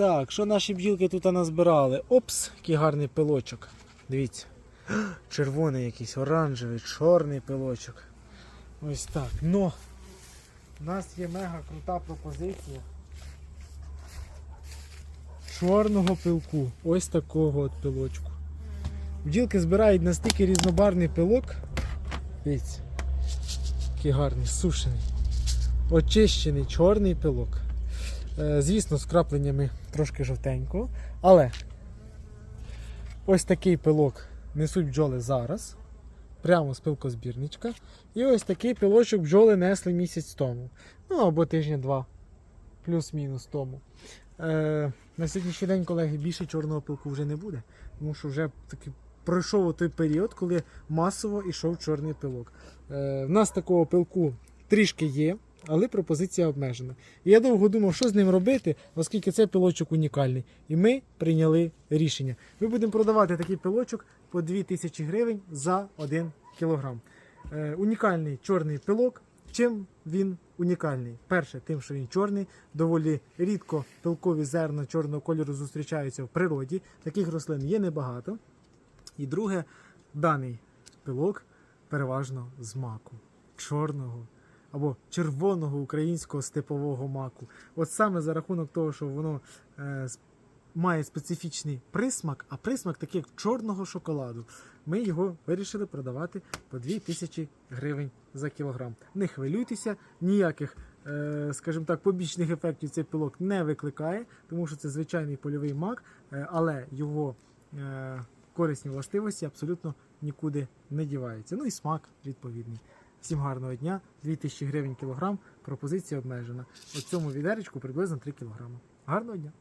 Так, що наші бджілки тут назбирали? Опс, який гарний пилочок. Дивіться. Червоний якийсь, оранжевий, чорний пилочок. Ось так. Но у нас є мега крута пропозиція. Чорного пилку. Ось такого от пилочку. Бджілки збирають настільки різнобарний пилок. Дивіться. Який гарний, сушений. Очищений чорний пилок. Е, Звісно, з крапленнями трошки жовтенького. Але ось такий пилок несуть бджоли зараз. Прямо з пилкозбірничка. І ось такий пилочок бджоли несли місяць тому. Ну або тижня-два, плюс-мінус тому. Е, на сьогоднішній день, колеги, більше чорного пилку вже не буде, тому що вже таки пройшов той період, коли масово йшов чорний пилок. Е, в нас такого пилку трішки є, але пропозиція обмежена. І я довго думав, що з ним робити, оскільки цей пилочок унікальний. І ми прийняли рішення. Ми будемо продавати такий пилочок по 2000 гривень за 1 кілограм. Е, унікальний чорний пилок. Чим він унікальний? Перше, тим, що він чорний, доволі рідко пилкові зерна чорного кольору зустрічаються в природі. Таких рослин є небагато. І друге, даний пилок переважно з маку, чорного або червоного українського степового маку. От саме за рахунок того, що воно е, має специфічний присмак, а присмак такий як чорного шоколаду. Ми його вирішили продавати по 2000 гривень за кілограм. Не хвилюйтеся, ніяких, е, скажімо так, побічних ефектів цей пилок не викликає, тому що це звичайний польовий мак, е, але його е, корисні властивості абсолютно нікуди не діваються. Ну і смак відповідний. Всім гарного дня, 2000 гривень кілограм, пропозиція обмежена. У цьому відеречку приблизно 3 кілограми. Гарного дня!